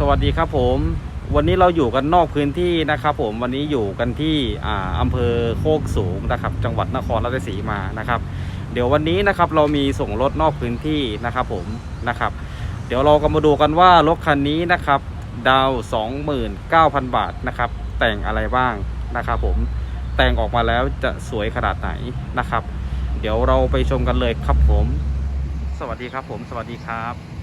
สวัสดีครับผม วันนี้เราอยู่กันนอกพื้นที่นะครับ ผมวันนี้อยู่กันที่อ่าอำเภอโคกสูงนะครับ จังหวัดนครราชสีมานะครับ เดี๋ยววันนี้นะครับเรามีส่งรถนอกพื้นที่นะครับ ผมนะครับ เดี๋ยวเราก็มาดูกันว่ารถคันนี้นะครับ ดาว 29,000 บาทนะครับ แต่งอะไรบ้างนะครับผมแต่งออกมาแล้วจะสวยขนาดไหนนะครับ เดี๋ยวเราไปชมกันเลยครับผม สวัสดีครับผม สวัสดีครับ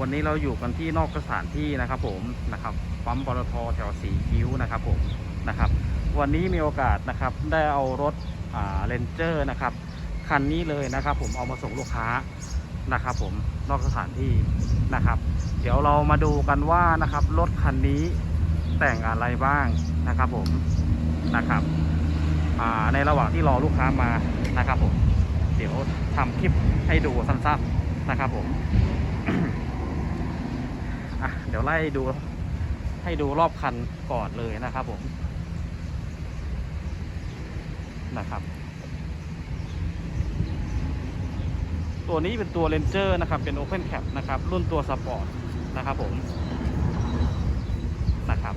วันนี้เราอยู่กันที่นอกสถานที่นะครับผมนะครับปั๊มปตทแถวสีคิ้วนะครับผมนะครับ วันนี้มีโอกาสนะครับได้เอารถอ่าเรนเจอร์นะครับคันนี้เลยนะครับ ผมเอามาส่งลูกค้านะครับ ผมนอกสถานที่นะครับ เดี๋ยวเรามาดูกันว่านะครับรถคันนี้แต่งอะไรบ้างนะครับผมนะครับอ่าในระหว่างที่รอลูกค้ามานะครับผมเดี๋ยวทำคลิปให้ดูสั้นๆนะครับผม อะเดี๋ยวไล่ดู ให้ดูรอบคันก่อนเลยนะครับผมนะครับ ตัวนี้เป็นตัวเลนเจอร์นะครับ เป็น Open Cap นะครับ รุ่นตัวสปอร์ตนะครับผมนะครับ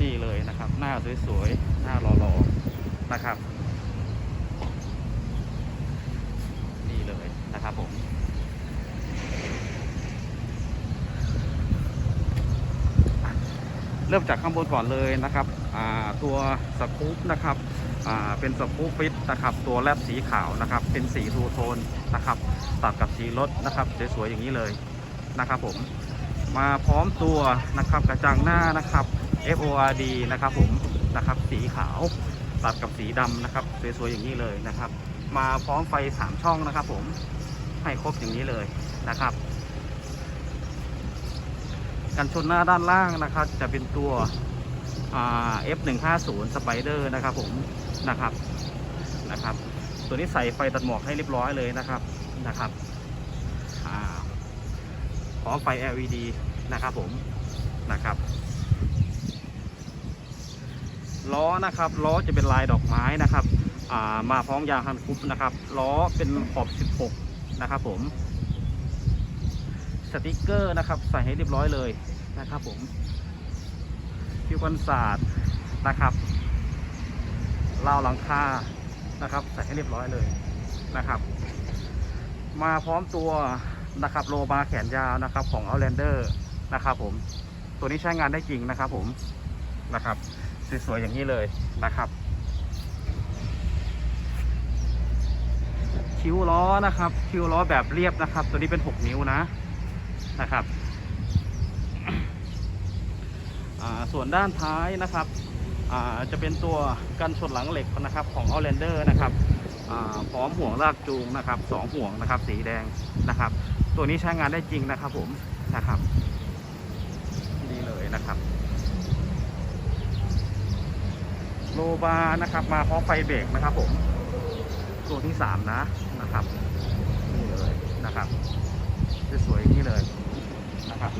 นี่เลยนะครับ หน้าสวยๆ หน้าหล่อๆนะครับ นี่เลยนะครับผม เริ่มจากข้างบนก่อนเลยนะครับตัวสกู๊ปนะครับเป็นสกู๊ปฟิตนะครับตัวแรบสีขาวนะครับเป็นสีทูโทนนะครับตัดกับสีรถนะครับสวยๆอย่างนี้เลยนะครับผมมาพร้อมตัวนะครับกระจังหน้านะครับ FORD นะครับผมนะครับสีขาวตัดกับสีดำนะครับสวยๆอย่างนี้เลยนะครับ มาพร้อมไฟสามช่องนะครับผมให้ครบอย่างนี้เลยนะครับ กันชนหน้าด้านล่างนะครับ จะเป็นตัว F150 Spider นะครับผมนะครับนะครับ ตัวนี้ใส่ไฟตัดหมอกให้เรียบร้อยเลยนะครับนะครับพร้อมไฟ LED นะครับผมนะครับล้อนะครับล้อจะเป็นลายดอกไม้นะครับามาพร้อมยางฮันคุปนะครับล้อเป็นขอบ 16 นะครับผม ติกเกอร์นะครับ ใส่ให้เรียบร้อยเลยนะครับผมฟิวกันศาสตร์นะครับราวหลังคานะครับ ใส่ให้เรียบร้อยเลยนะครับ มาพร้อมตัวนะครับโลบาแขนยาวนะครับของ Outlander นะครับผมตัวนี้ใช้งานได้จริงนะครับผมนะครับสวยๆอย่างนี้เลยนะครับคิ้วล้อนะครับ คิ้วล้อแบบเรียบนะครับ ตัวนี้เป็น 6 นิ้วนะ นะครับส่วนด้านท้ายนะครับจะเป็นตัวกันชนหลังเหล็กนะครับของ Outlander นะครับพร้อมห่วงลากจูงนะครับสองห่วงนะครับสีแดงนะครับ ตัวนี้ใช้งานได้จริงนะครับผมนะครับนี่เลยนะครับโลบาร์นะครับมาพร้อมไฟเบรกนะครับผมตัวที่สามนะนะครับนี่เลยนะครับสวยๆอย่างนี้เลย นะครับ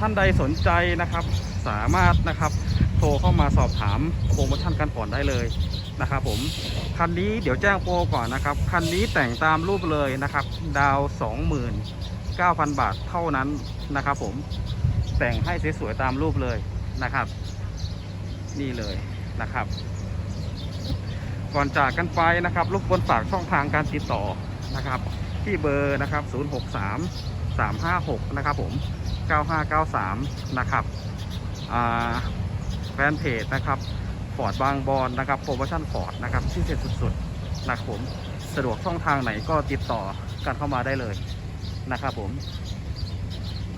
ท่านใดสนใจนะครับ สามารถนะครับโทรเข้ามาสอบถามโปรโมชั่นกันก่อนได้เลยนะครับผมคันนี้เดี๋ยวแจ้งโปรก่อนนะครับ คันนี้แต่งตามรูปเลยนะครับ ดาว 29,000 บาทเท่านั้นนะครับ ผมแต่งให้สวยๆตามรูปเลยนะครับ นี่เลยนะครับ ก่อนจากกันไปนะครับรบกวนฝากช่องทางการติดต่อนะครับ ที่เบอร์นะครับ 063 356 นะครับผม 9593 นะครับแฟนเพจนะครับฟอร์ดบางบอนนะครับโปรโมชั่นฟอร์ดนะครับที่เด็สุดๆนะครับผมสะดวกช่องทางไหนก็ติดต่อกันเข้ามาได้เลยนะครับผม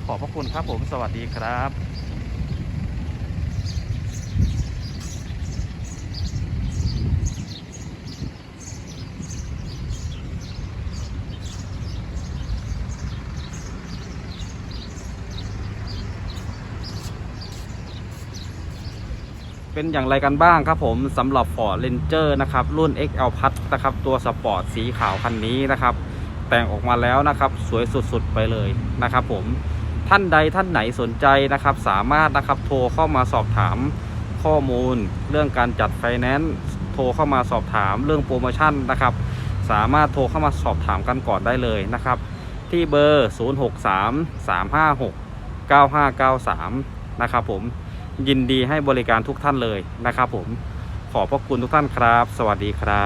ขอบพระคุณครับผมสวัสดีครับ เป็นอย่างไรกันบ้างครับผมสำหรับ Ford Ranger นะครับรุ่น XL Plus นะครับตัวสปอร์ตสีขาวคันนี้นะครับ แต่งออกมาแล้วนะครับสวยสุดๆไปเลยนะครับผมท่านใดท่านไหนสนใจนะครับ สามารถนะครับโทรเข้ามาสอบถามข้อมูล เรื่องการจัดไฟแนนซ์โทรเข้ามาสอบถามเรื่องโปรโมชั่นนะครับ สามารถโทรเข้ามาสอบถามกันก่อนได้เลยนะครับ ที่เบอร์ 063 356 9593 นะครับผม ยินดีให้บริการทุกท่านเลยนะครับผมขอบพระคุณทุกท่านครับ สวัสดีครับ